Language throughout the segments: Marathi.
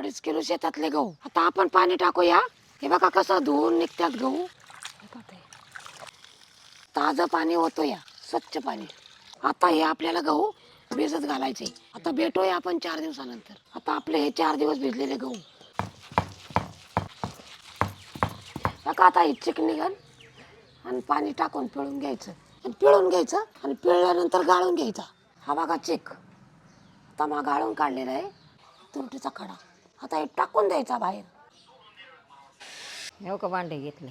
अडीच किलो शेतातले गहू. आता आपण पाणी टाकूया. हे बघा कसं धुवून निघतात गहू. ताजं पाणी होतो या स्वच्छ पाणी. आता हे आपल्याला गहू भिजत घालायचे. आता भेटूया आपण चार दिवसानंतर. आता आपले हे चार दिवस भिजलेले गहू. बघा आता हे चिक निघन आणि पाणी टाकून पिळून घ्यायचं. आणि पिळून घ्यायचं आणि पिळल्यानंतर गाळून घ्यायचा. हा बघा चिक. आता मग गाळून काढलेला आहे. तुरटीचा खडा. आता हे टाकून द्यायचा बाहेर. हो का भांडे घेतले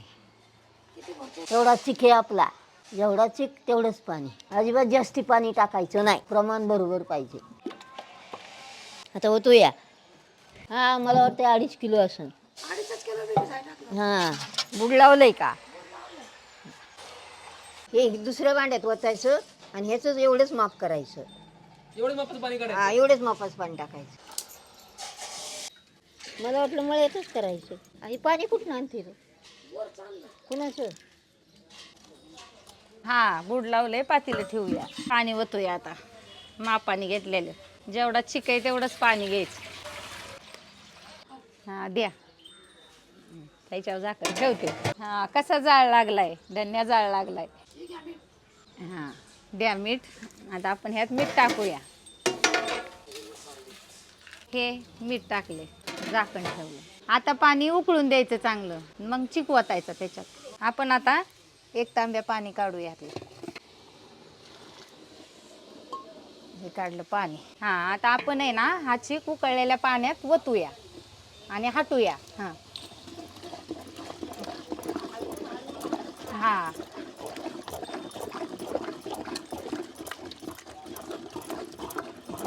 एवढा चिक आहे आपला. जेवढा चिक तेवढंच पाणी. अजिबात जास्ती पाणी टाकायचं नाही. प्रमाण बरोबर पाहिजे. आता होतो या हा मला वाटतं अडीच किलो असेल टाकलं. हां. बुड लावलंय का? हे दुसऱ्या भांड्यात ओतायचं आणि ह्याच एवढंच माप करायचं. एवढं मापाचं पाणी काढायचं? हा एवढेच मापाचं पाणी टाकायचं. मला वाटलं मळ्यातच करायचं. आणि पाणी कुठून आणते कुणाचं? हा बुड लावलंय पातीला ठेवूया. पाणी वतूया आता. मापाने घेतलेलं. जेवढा चिकाय तेवढंच पाणी घ्यायचं. हा द्या. त्याच्यावर झाकण ठेवते. हा कसा जाळ लागलाय? धन्या जाळ लागलाय. हा द्या मीठ. आता आपण ह्यात मीठ टाकूया. हे मीठ टाकले झाकण ठेवलं. आता पाणी उकळून द्यायचं चांगलं. मग चिक वतायचं त्याच्यात. आपण आता एक तांब्या पाणी काढूया यातलं हे काढलं पाणी. हा आता आपण आहे ना हा चिक उकळलेल्या पाण्यात वतूया आणि हटूया. हां. हा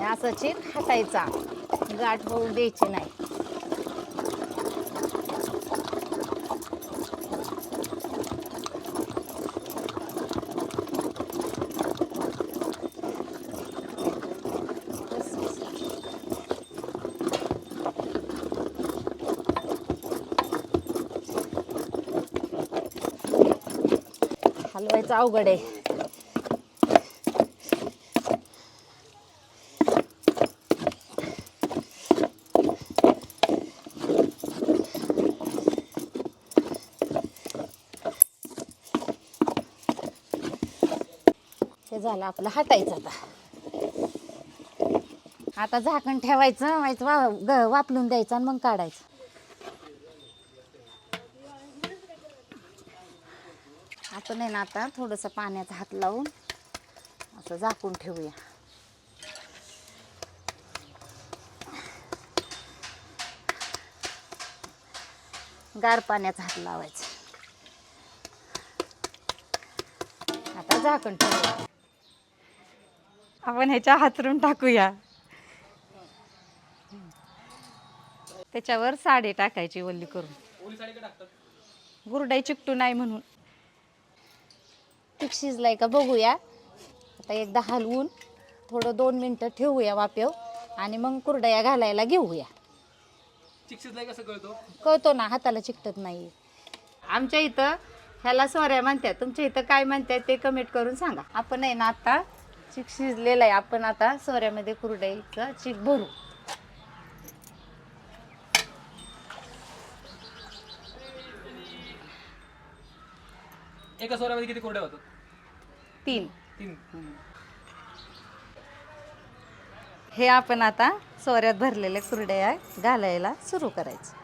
असं चिक हटायचा. गाठ होऊ द्यायची नाही. हलवायचं अवघड आहे. झालं आपलं हटायचं आता. आता झाकण ठेवायचं व्हायचं वा ग वापलून द्यायचं आणि मग काढायचं. आपण आहे ना आता. थोडंसं पाण्याचा हात लावून असं झाकून ठेवूया. गार पाण्याचा हात लावायचा. आता झाकण ठेवूया. आपण ह्याच्या हातरून टाकूया. त्याच्यावर साडी टाकायची वल्ली करून. गुरडाई चिकटू नाही म्हणून. पीठ शिजलाय का बघूया. आता एकदा हलवून थोडं दोन मिनटं ठेवूया वापेव आणि मग कुरडया घालायला घेऊया. कसं कळतो कळतो ना हाताला चिकटत नाही आमच्या इथं ह्याला सोऱ्या म्हणतात तुमच्या इथं काय म्हणतात ते कमेंट करून सांगा. आपण आहे ना आता चिक शिजलेलं आहे. आपण आता सोऱ्यामध्ये कुरडईचं चिक भरू. एका सोऱ्यामध्ये किती कोरड्या होतात? तीन. तीन. हे आपण आता सोऱ्यात भरलेले कुरडया घालायला सुरू करायचं.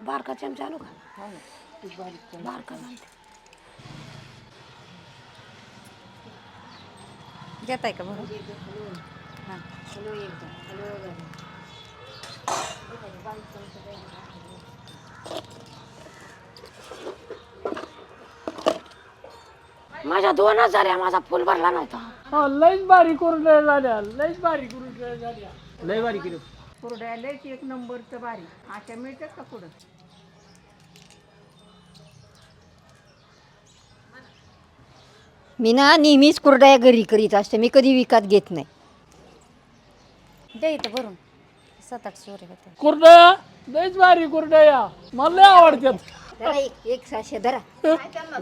बारका चमचा आणू का? बारका घेताय का भरून हां. माझ्या दोन हजार आहे माझा फुल भरला नव्हता. हो लईच बारीक कुरड्या झाल्या लईच बारीक कुरड्या झाल्या. लई बारीक केली कुरड्या लयच एक नंबरचं बारी आता मिळतात का पुढं मी ना नेहमीच कुरड्या घरी करीत असते. मी कधी विकत घेत नाही. द्या इथं भरून. सात आठ सोरे होते. कुरड्या? लईच बारीक कुरड्या. मला आवडतात धरा एक एक साशे धरा.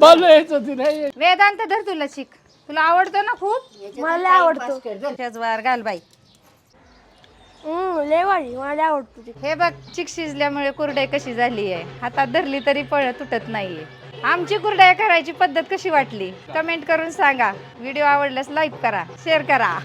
मला येत होती नाही वेदांत धर तुला चिक तुला आवडतो ना खूप? मला आवडतो त्याचवार घाल बाई. लय भारी. मला आवडतो ते. हे बघ चिक शिजल्यामुळे कुरडाई कशी झाली आहे हातात धरली तरी पळ तुटत नाहीये. आमची कुरडया करायची पद्धत कशी वाटली? कमेंट करून सांगा. व्हिडिओ आवडल्यास लाईक करा शेअर करा.